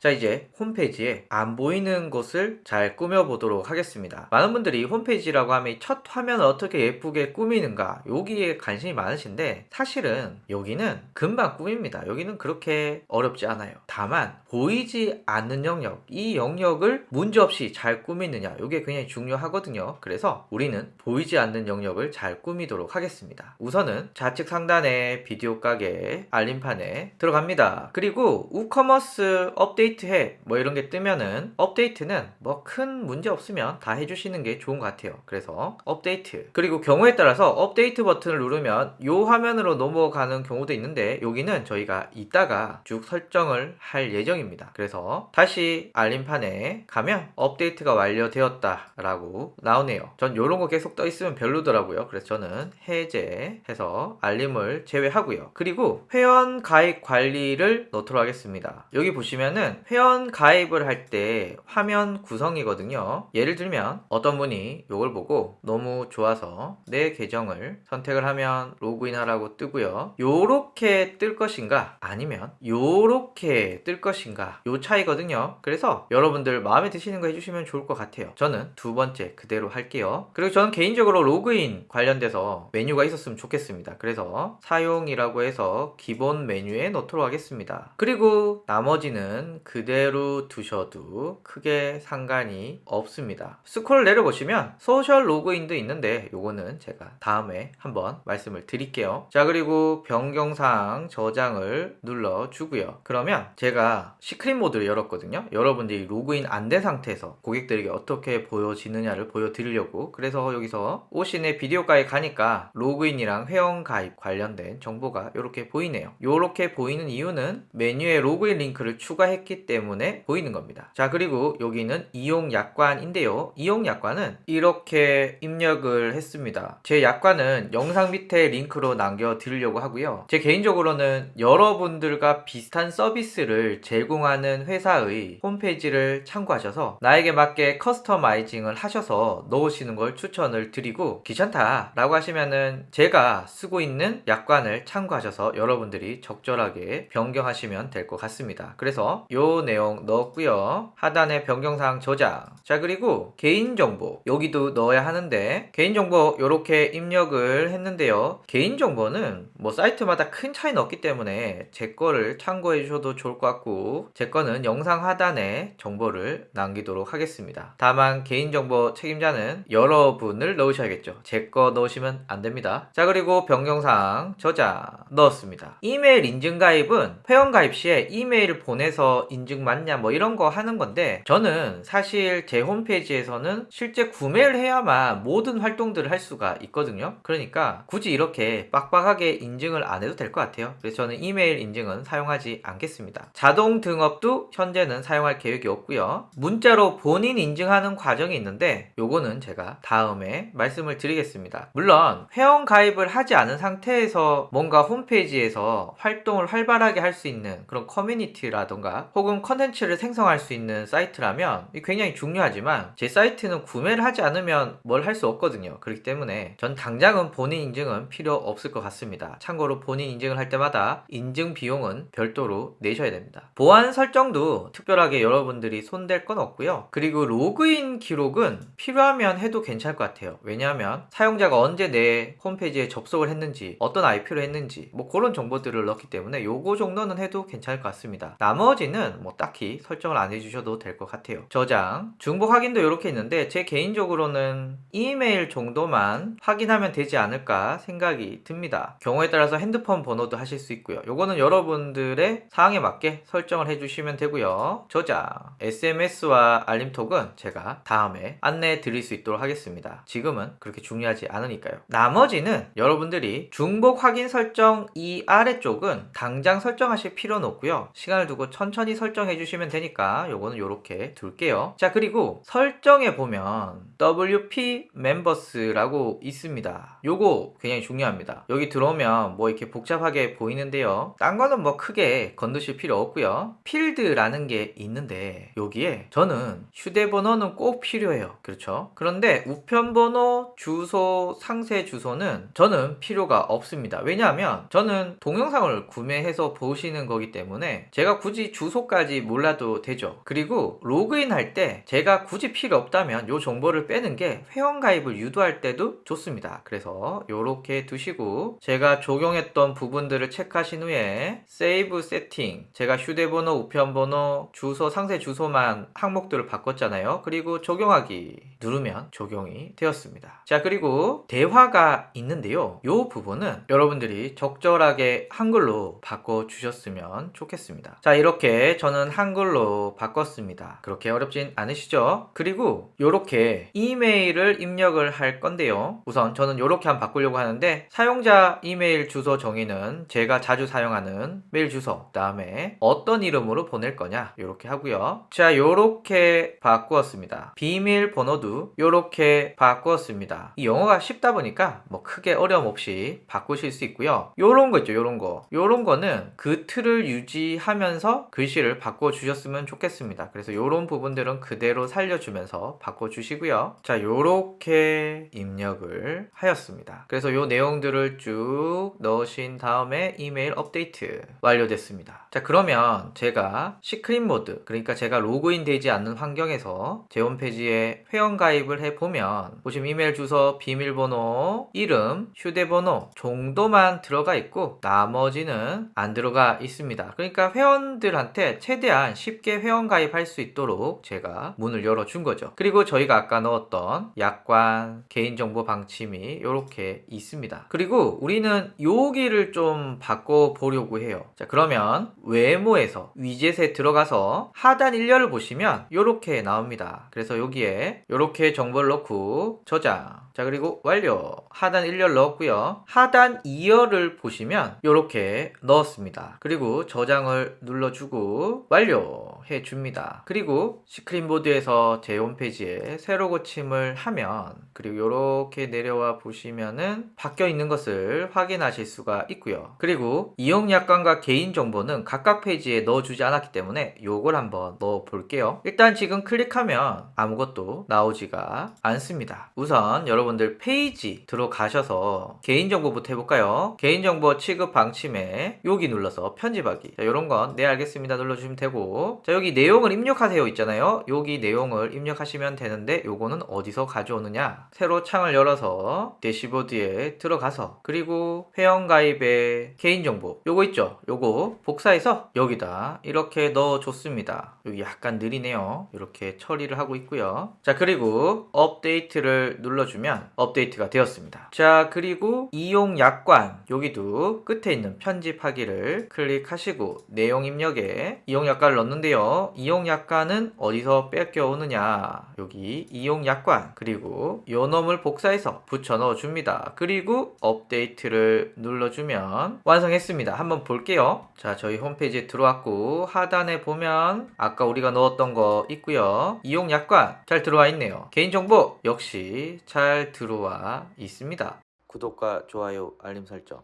자 이제 홈페이지에 안 보이는 곳을 잘 꾸며보도록 하겠습니다. 많은 분들이 홈페이지라고 하면 첫 화면을 어떻게 예쁘게 꾸미는가 여기에 관심이 많으신데 사실은 여기는 금방 꾸밉니다. 여기는 그렇게 어렵지 않아요. 다만 보이지 않는 영역 이 영역을 문제없이 잘 꾸미느냐 이게 굉장히 중요하거든요. 그래서 우리는 보이지 않는 영역을 잘 꾸미도록 하겠습니다. 우선은 좌측 상단에 비디오 가게 알림판에 들어갑니다. 그리고 우커머스 업데이트 해 뭐 이런 게 뜨면은 업데이트는 뭐 큰 문제 없으면 다 해주시는 게 좋은 것 같아요. 그래서 업데이트 그리고 경우에 따라서 업데이트 버튼을 누르면 이 화면으로 넘어가는 경우도 있는데 여기는 저희가 이따가 쭉 설정을 할 예정입니다. 그래서 다시 알림판에 가면 업데이트가 완료되었다 라고 나오네요. 전 이런 거 계속 떠 있으면 별로더라고요. 그래서 저는 해제해서 알림을 제외하고요. 그리고 회원 가입 관리를 넣도록 하겠습니다. 여기 보시면은 회원 가입을 할 때 화면 구성이거든요. 예를 들면 어떤 분이 이걸 보고 너무 좋아서 내 계정을 선택을 하면 로그인하라고 뜨고요. 요렇게 뜰 것인가 아니면 요렇게 뜰 것인가 요 차이거든요. 그래서 여러분들 마음에 드시는 거 해주시면 좋을 것 같아요. 저는 두 번째 그대로 할게요. 그리고 저는 개인적으로 로그인 관련돼서 메뉴가 있었으면 좋겠습니다. 그래서 사용이라고 해서 기본 메뉴에 넣도록 하겠습니다. 그리고 나머지는 그대로 두셔도 크게 상관이 없습니다. 스크롤 내려보시면 소셜 로그인도 있는데 요거는 제가 다음에 한번 말씀을 드릴게요. 자 그리고 변경사항 저장을 눌러주고요. 그러면 제가 시크릿 모드를 열었거든요. 여러분들이 로그인 안 된 상태에서 고객들에게 어떻게 보여지느냐를 보여드리려고 그래서 여기서 오신의 비디오가에 가니까 로그인이랑 회원 가입 관련된 정보가 이렇게 보이네요. 이렇게 보이는 이유는 메뉴에 로그인 링크를 추가했기 때문에 보이는 겁니다. 자 그리고 여기는 이용 약관인데요. 이용 약관은 이렇게 입력을 했습니다. 제 약관은 영상 밑에 링크로 남겨 드리려고 하고요. 제 개인적으로는 여러분들과 비슷한 서비스를 제공하는 회사의 홈페이지를 참고하셔서 나에게 맞게 커스터마이징을 하셔서 넣으시는 걸 추천을 드리고 귀찮다라고 하시면은 제가 쓰고 있는 약관을 참고하셔서 여러분들이 적절하게 변경하시면 될 것 같습니다. 그래서 요 내용 넣었고요. 하단에 변경사항 저장. 자 그리고 개인정보 여기도 넣어야 하는데 개인정보 이렇게 입력을 했는데요. 개인정보는 뭐 사이트마다 큰 차이는 없기 때문에 제 거를 참고해 주셔도 좋을 것 같고 제 거는 영상 하단에 정보를 남기도록 하겠습니다. 다만 개인정보 책임자는 여러분을 넣으셔야겠죠. 제 거 넣으시면 안 됩니다. 자 그리고 변경사항 저장 넣었습니다. 이메일 인증 가입은 회원 가입 시에 이메일을 보내서 인증 맞냐 뭐 이런 거 하는 건데 저는 사실 제 홈페이지에서는 실제 구매를 해야만 모든 활동들을 할 수가 있거든요. 그러니까 굳이 이렇게 빡빡하게 인증을 안 해도 될 것 같아요. 그래서 저는 이메일 인증은 사용하지 않겠습니다. 자동 등업도 현재는 사용할 계획이 없고요. 문자로 본인 인증하는 과정이 있는데 요거는 제가 다음에 말씀을 드리겠습니다. 물론 회원 가입을 하지 않은 상태에서 뭔가 홈페이지에서 활동을 활발하게 할 수 있는 그런 커뮤니티라던가 혹은 컨텐츠를 생성할 수 있는 사이트라면 굉장히 중요하지만 제 사이트는 구매를 하지 않으면 뭘 할 수 없거든요. 그렇기 때문에 전 당장은 본인 인증은 필요 없을 것 같습니다. 참고로 본인 인증을 할 때마다 인증 비용은 별도로 내셔야 됩니다. 보안 설정도 특별하게 여러분들이 손댈 건 없고요. 그리고 로그인 기록은 필요하면 해도 괜찮을 것 같아요. 왜냐하면 사용자가 언제 내 홈페이지에 접속을 했는지 어떤 IP로 했는지 뭐 그런 정보들을 넣기 때문에 요거 정도는 해도 괜찮을 것 같습니다. 나머지는 뭐 딱히 설정을 안 해주셔도 될 것 같아요. 저장, 중복 확인도 이렇게 있는데 제 개인적으로는 이메일 정도만 확인하면 되지 않을까 생각이 듭니다. 경우에 따라서 핸드폰 번호도 하실 수 있고요. 요거는 여러분들의 사항에 맞게 설정을 해주시면 되고요. 저장, SMS와 알림톡은 제가 다음에 안내해 드릴 수 있도록 하겠습니다. 지금은 그렇게 중요하지 않으니까요. 나머지는 여러분들이 중복 확인 설정 이 아래쪽은 당장 설정하실 필요는 없고요. 시간을 두고 천천히 설정해 주시면 되니까 요거는 요렇게 둘게요. 자, 그리고 설정에 보면 WP 멤버스라고 있습니다. 요거 굉장히 중요합니다. 여기 들어오면 뭐 이렇게 복잡하게 보이는데요. 딴 거는 뭐 크게 건드실 필요 없고요. 필드라는 게 있는데 여기에 저는 휴대번호는 꼭 필요해요. 그렇죠? 그런데 우편번호, 주소, 상세 주소는 저는 필요가 없습니다. 왜냐하면 저는 동영상을 구매해서 보시는 거기 때문에 제가 굳이 주소 까지 요거까지 몰라도 되죠. 그리고 로그인 할 때 제가 굳이 필요 없다면 요 정보를 빼는 게 회원 가입을 유도할 때도 좋습니다. 그래서 요렇게 두시고 제가 적용했던 부분들을 체크하신 후에 세이브 세팅 제가 휴대번호, 우편번호, 주소, 상세 주소만 항목들을 바꿨잖아요. 그리고 적용하기 누르면 적용이 되었습니다. 자 그리고 대화가 있는데요. 요 부분은 여러분들이 적절하게 한글로 바꿔 주셨으면 좋겠습니다. 자 이렇게 저는 한글로 바꿨습니다. 그렇게 어렵진 않으시죠? 그리고 요렇게 이메일을 입력을 할 건데요. 우선 저는 요렇게 한번 바꾸려고 하는데 사용자 이메일 주소 정의는 제가 자주 사용하는 메일 주소 그 다음에 어떤 이름으로 보낼 거냐 요렇게 하고요. 자 요렇게 바꾸었습니다. 비밀 번호도 요렇게 바꾸었습니다. 이 영어가 쉽다 보니까 뭐 크게 어려움 없이 바꾸실 수 있고요. 요런 거 있죠 요런 거 요런 거는 그 틀을 유지하면서 글씨를 바꿔 주셨으면 좋겠습니다. 그래서 요런 부분들은 그대로 살려주면서 바꿔 주시고요. 자 요렇게 입력을 하였습니다. 그래서 요 내용들을 쭉 넣으신 다음에 이메일 업데이트 완료됐습니다. 자 그러면 제가 시크릿 모드 그러니까 제가 로그인 되지 않는 환경에서 제 홈페이지에 회원 가입을 해보면 보시면 이메일 주소, 비밀번호, 이름, 휴대번호 정도만 들어가 있고 나머지는 안 들어가 있습니다. 그러니까 회원들한테 최대한 쉽게 회원 가입할 수 있도록 제가 문을 열어준 거죠. 그리고 저희가 아까 넣었던 약관, 개인정보 방침이 이렇게 있습니다. 그리고 우리는 여기를 좀 바꿔보려고 해요. 자, 그러면 외모에서 위젯에 들어가서 하단 1열을 보시면 이렇게 나옵니다. 그래서 여기에 이렇게 정보를 넣고 저장. 자, 그리고 완료. 하단 1열 넣었고요. 하단 2열을 보시면 이렇게 넣었습니다. 그리고 저장을 눌러주고 완료해 줍니다. 그리고 스크린보드에서 제 홈페이지에 새로 고침을 하면 그리고 이렇게 내려와 보시면은 바뀌어 있는 것을 확인하실 수가 있고요. 그리고 이용 약관과 개인 정보는 각각 페이지에 넣어주지 않았기 때문에 요걸 한번 넣어 볼게요. 일단 지금 클릭하면 아무것도 나오지가 않습니다. 우선 여러분들 페이지 들어가셔서 개인정보부터 해볼까요? 개인정보 취급 방침에 여기 눌러서 편집하기. 자, 요런 건 네 알겠습니다 눌러 주시면 되고 자 여기 내용을 입력하세요 있잖아요. 여기 내용을 입력하시면 되는데 요거는 어디서 가져오느냐? 새로 창을 열어서 대시보드에 들어가서 그리고 회원가입의 개인정보 요거 있죠? 요거 복사해서 여기다 이렇게 넣어줬습니다. 여기 약간 느리네요. 이렇게 처리를 하고 있고요. 자 그리고 업데이트를 눌러주면 업데이트가 되었습니다. 자 그리고 이용 약관 여기도 끝에 있는 편집하기를 클릭하시고 내용 입력 에 이용 약관을 넣는데요. 이용 약관은 어디서 뺏겨오느냐 여기 이용 약관 그리고 요 놈을 복사해서 붙여 넣어줍니다. 그리고 업데이트를 눌러주면 완성했습니다. 한번 볼게요. 자 저희 홈페이지에 들어왔고 하단에 보면 아까 우리가 넣었던 거 있고요. 이용 약관 잘 들어와 있네요. 개인정보 역시 잘 들어와 있습니다. 구독과 좋아요 알림 설정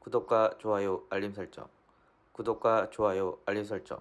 구독과 좋아요 알림 설정 구독과 좋아요 알림 설정